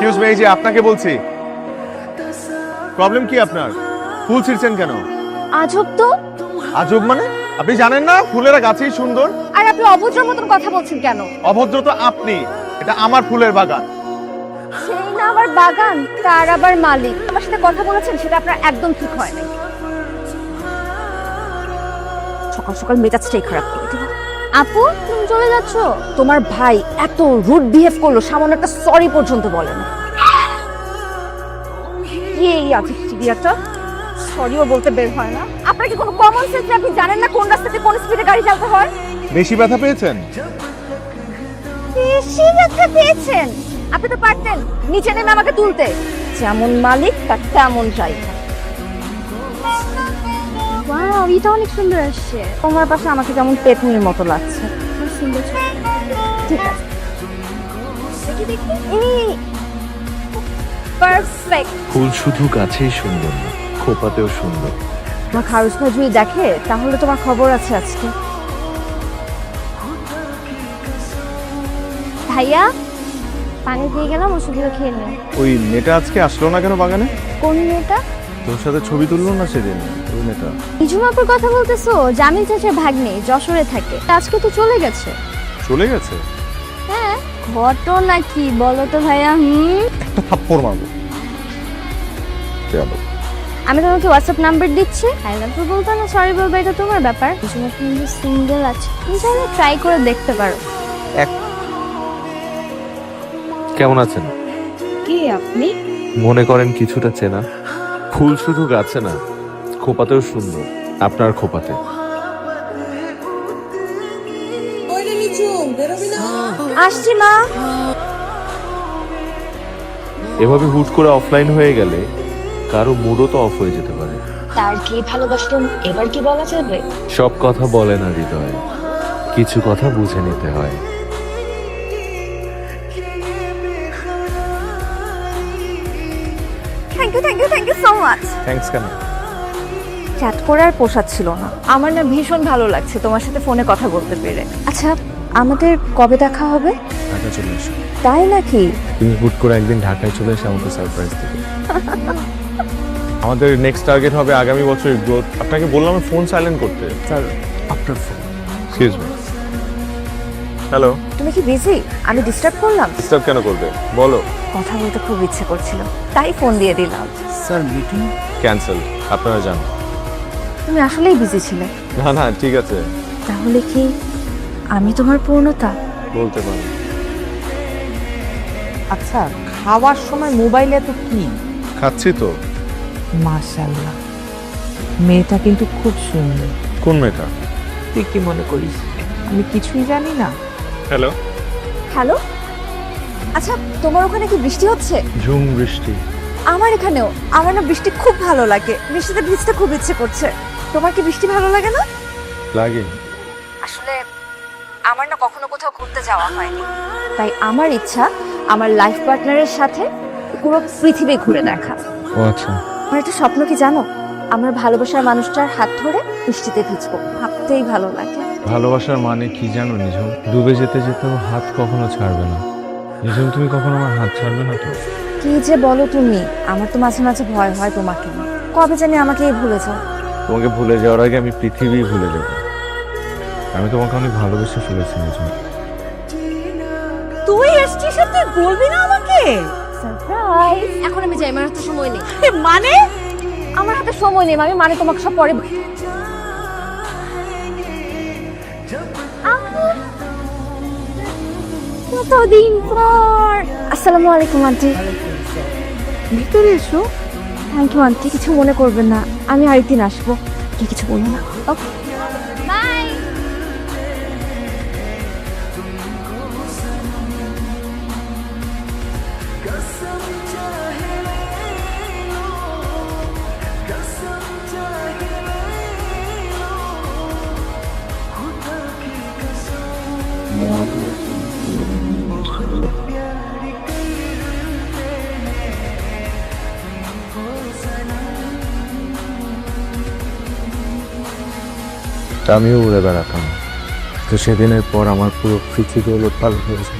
Excuse me এই যে আপনাকে বলছি। প্রবলেম কি আপনার? ফুল ছিঁড়ছেন কেন? আজব তো। আজব মানে? আপনি জানেন না? ফুলেরা গাছেই সুন্দর। আর আপনি অভদ্র মতন কথা বলছেন কেন? অভদ্র তো আপনি। এটা আমার ফুলের বাগান। সেই না আমার বাগান? তার আবার মালিক? আমার সাথে কথা বলেছেন সেটা আপনার একদম ঠিক হয় নাই। সকাল সকাল মেজাজটাই খারাপ করে দিল আপু তুমি চলে যাচ্ছ? তোমার ভাই এত রুড বিহেভ করল সামান্য একটা সরি পর্যন্ত বলে না। কি এই চিড়িয়াটা সরিও বলতে বের হয় না। আপনার কি কোনো কমন সেন্স আপনি জানেন না কোন রাস্তাতে কোন স্পিডে গাড়ি চালাতে হয়? বেশি ব্যথা পেয়েছেন? বেশি ব্যথা পেয়েছেন। আপনি তো পারতেন নিচে নেমে আমাকে তুলতে। যেমন মালিক তার তেমন চাই। ওয়াও এটা অনেক সুন্দর আসছে। তোমার পাশে আমাকে যেমন পেতনির মতো লাগছে। সুন্দর ঠিক আছে। পারফেক্ট ফুল শুধু গাছেই সুন্দর না খোপাতেও সুন্দর। আমার খারুস ভাই যদি দেখে তাহলে তোমার খবর আছে আজকে। ভাইয়া পানি দিয়ে গেলাম ওষুধগুলো খেয়ে নিন ওই মেয়েটা আজকে আসলো না কেন বাগানে? কোন মেয়েটা? তোর সাথে ছবি তুললো না সেদিন মেয়েটা? নিজুমাপুর কথা বলতেছো? জামিল চাচার ভাগ্নে যশোরে থাকে। আজকে তো চলে গেছে। চলে গেছে? হ্যাঁ ঘটনা কি বলো তো ভাইয়া হুম? একটা থাপ্পড় মারবো। চলো আমি তোমাকে হোয়াটসঅ্যাপ নাম্বার দিচ্ছি। আই লাভ ইউ বলতে না সরি বলবে এটা তোমার ব্যাপার। নিজুমা কিন্তু সিঙ্গেল আছে। তুমি চাইলে ট্রাই করে দেখতে পারো। কেমন আছেন? কি আপনি? মনে করেন কিছুটা চেনা। ফুল শুধু গাছে না খোপাতেও সুন্দর আপনার খোপাতে। আসছি মা। এভাবে হুট করে অফলাইন হয়ে গেলে কারও মুডও তো অফ হয়ে যেতে পারে। তার কি ভালোবাসতো এবার কি বলা যাবে? সব কথা বলে না হৃদয় কিছু কথা বুঝে নিতে হয়। Thank you thank you thank you so much thanks কেন? চ্যাট করার পোষাচ্ছিল না। আমার না ভীষণ ভালো লাগছে তোমার সাথে ফোনে কথা বলতে পেরে। আচ্ছা আমাদের কবে দেখা হবে? ঢাকা চলে এসো। তাই নাকি? তুমি হুট করে একদিন ঢাকায় চলে এসে আমাকে সারপ্রাইজ দেবে। আমাদের নেক্সট টার্গেট হবে আগামী বছরের গ্রোথ আপনাকে বললাম ফোন সাইলেন্ট করতে। Sir after phone excuse me hello তুমি কি বিজি আমি ডিস্টার্ব করলাম? ডিস্টার্ব কেন করবে? বলো। কথা বলতে খুব ইচ্ছে করছিল তাই ফোন দিয়ে দিলাম। স্যার মিটিং ক্যান্সেল আপনারা যান। তুমি আসলেই বিজি ছিলে। না না ঠিক আছে। তাহলে কি আমি তোমার পূর্ণতা? বলতে পারেন আচ্ছা খাওয়ার সময় মোবাইলে তো কি? খাচ্ছি তো। মাশাল্লাহ মেয়েটা কিন্তু খুব সুন্দর। কোন মেয়েটা? তুই কি মনে করিস? আমি কিছুই জানি না। হ্যালো হ্যালো আচ্ছা তোমার ওখানে কি বৃষ্টি হচ্ছে? ঝুম বৃষ্টি। আমার এখানেও। আমার না বৃষ্টি খুব ভালো লাগে। বৃষ্টিতে ভিজতে খুব ইচ্ছে করছে। তোমার কি বৃষ্টি ভালো লাগে না? লাগে। আসলে আমার না কখনো কোথাও ঘুরতে যাওয়া হয়নি। তাই আমার ইচ্ছা আমার লাইফ পার্টনারের সাথে পুরো পৃথিবী ঘুরে দেখা। ও আচ্ছা। আমার একটা স্বপ্ন কি জানো? আমার ভালোবাসার মানুষটার হাত ধরে বৃষ্টিতে ভিজবো। ভাবতেই ভালো লাগে। ভালোবাসার মানে কি জানো নিঝুম? ডুবে যেতে যেতেও হাত কখনো ছাড়বে না। নিঝুম তুমি কখনো আমার হাত ছাড়বে না তো? কি যে বলো তুমি আমার তো মাঝে মাঝে ভয় হয় তোমাকে। কবে জানি আমাকে ভুলে যাও। তোমাকে ভুলে যাওয়ার আগে আমি পৃথিবী ভুলে যাব। আমি তোমাকে অনেক ভালোবেসে ফেলেছি নিঝুম। তুই এসছিস তুই বলবি না আমাকে? সারপ্রাইজ এখন আমি যাই আমার হাতে সময় নেই। মানে? আমার হাতে সময় নেই আমি মানে তোমাকে সব পরে কতদিন পর? আসসালামু আলাইকুম আন্টি। ভিতরে এসো। Thank you aunty. কিছু মনে করবেন না। আমি আরেকদিন আসব। কি কিছু বলো না। ওকে তা আমিও উড়ে বেড়াতাম। তো সেদিনের পর আমার পুরো পৃথিবী হলো পাল হয়েছে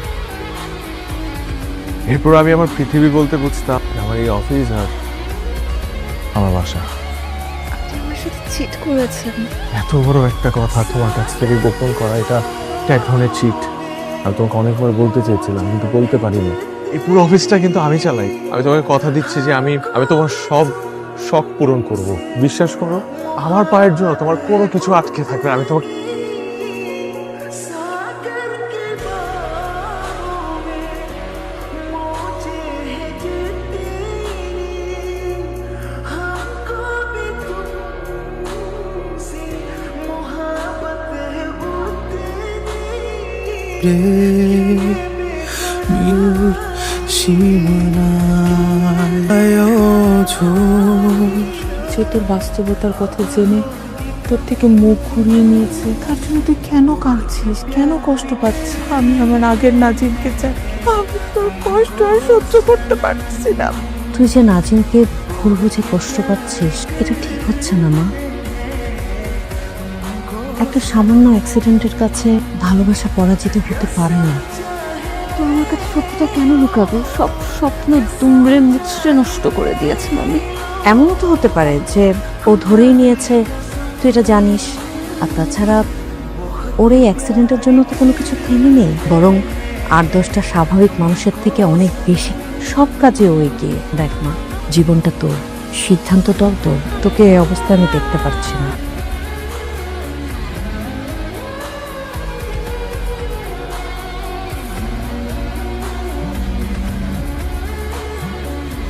এরপর আমি আমার পৃথিবী বলতে বুঝতাম আমার এই অফিস আর আমার বাসা। চিট করেছেন। এত বড় একটা কথা তোমার কাছ থেকে গোপন করা এটা এটা এক ধরনের চিট আমি তোমাকে অনেকবার বলতে চেয়েছিলাম কিন্তু বলতে পারিনি। এই পুরো অফিসটা কিন্তু আমি চালাই। আমি তোমাকে কথা দিচ্ছি যে আমি আমি তোমার সব শখ পূরণ করব বিশ্বাস করো, আমার পায়ের জন্য তোমার কোনো কিছু আটকে থাকবে। আমি তোমাকে সে তোর বাস্তবতার কথা জেনে তোর থেকে মুখ ঘুরিয়ে নিয়েছে। তার জন্য তুই কেন কাঁদছিস? কেন কষ্ট পাচ্ছিস? আমি আমার আগের নাজিমকে চাই। আমি তোর কষ্ট আর সহ্য করতে পারছি না। তুই যে নাজিমকে ভুল বুঝে কষ্ট পাচ্ছিস এটা ঠিক হচ্ছে না মা। একটা সামান্য অ্যাক্সিডেন্টের কাছে ভালোবাসা পরাজিত হতে পারে না। তো আমার কাছে সত্যিটা কেন লুকাবে? সব স্বপ্ন দুমড়ে মুচড়ে নষ্ট করে দিয়েছে আমি এমনও তো হতে পারে যে ও ধরেই নিয়েছে, তুই এটা জানিস। আর তাছাড়া ওর এই অ্যাক্সিডেন্টের জন্য তো কোনো কিছু থেমে নেই। বরং আট দশটা স্বাভাবিক মানুষের থেকে অনেক বেশি সব কাজে ও এগিয়ে। দেখ মা, জীবনটা তোর, সিদ্ধান্তটাও তোর। তোকে এই অবস্থায় আমি দেখতে পাচ্ছি না।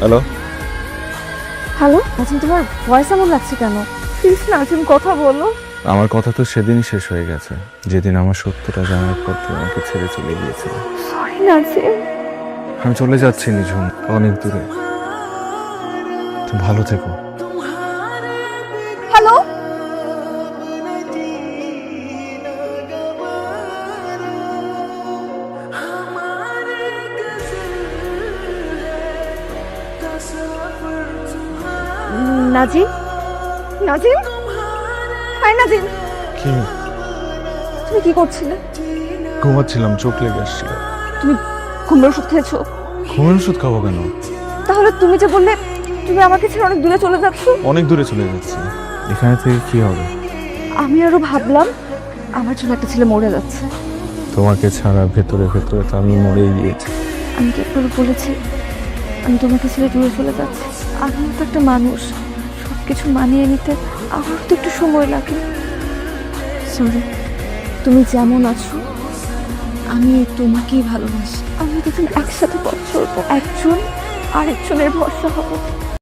হ্যালো হ্যালো আচ্ছা তোমার ভয়েস এমন লাগছে কেন? প্লিজ না তুমি কথা বলো। আমার কথা তো সেদিনই শেষ হয়ে গেছে। যেদিন আমার সত্যটা জানার পর তুমি আমাকে ছেড়ে চলে গিয়েছিল। সরি নাজিম আমি চলে যাচ্ছি নিঝুম অনেক দূরে। তুমি ভালো থেকো। নাজিম? নাজিম? হাই নাজিম। কি? তুমি কি করছিলে? ঘুমাচ্ছিলাম চোখ লেগে আসছিল। তুমি ঘুমের ওষুধ খেয়েছো? ঘুমের ওষুধ খাব কেন? তাহলে তুমি যে বললে তুমি আমাকে ছেড়ে অনেক দূরে চলে যাচ্ছ? অনেক দূরে চলে যাচ্ছি। এখানে থেকে কি হবে? আমি আরও ভাবলাম আমার জন্য একটা ছেলে মরে যাচ্ছে। তোমাকে ছাড়া ভেতরে ভেতরে তো আমি মরেই গিয়েছি। আমি কি একবার বলেছি আমি তোমাকে ছেড়ে দূরে চলে যাচ্ছি? আমিও তো একটা মানুষ। কিছু মানিয়ে নিতে আমার তো একটু সময় লাগে। সরি তুমি যেমন আছো আমি তোমাকেই ভালোবাসি। আমি দুজন একসাথে পথ চলবো একজন আরেকজনের ভরসা হব।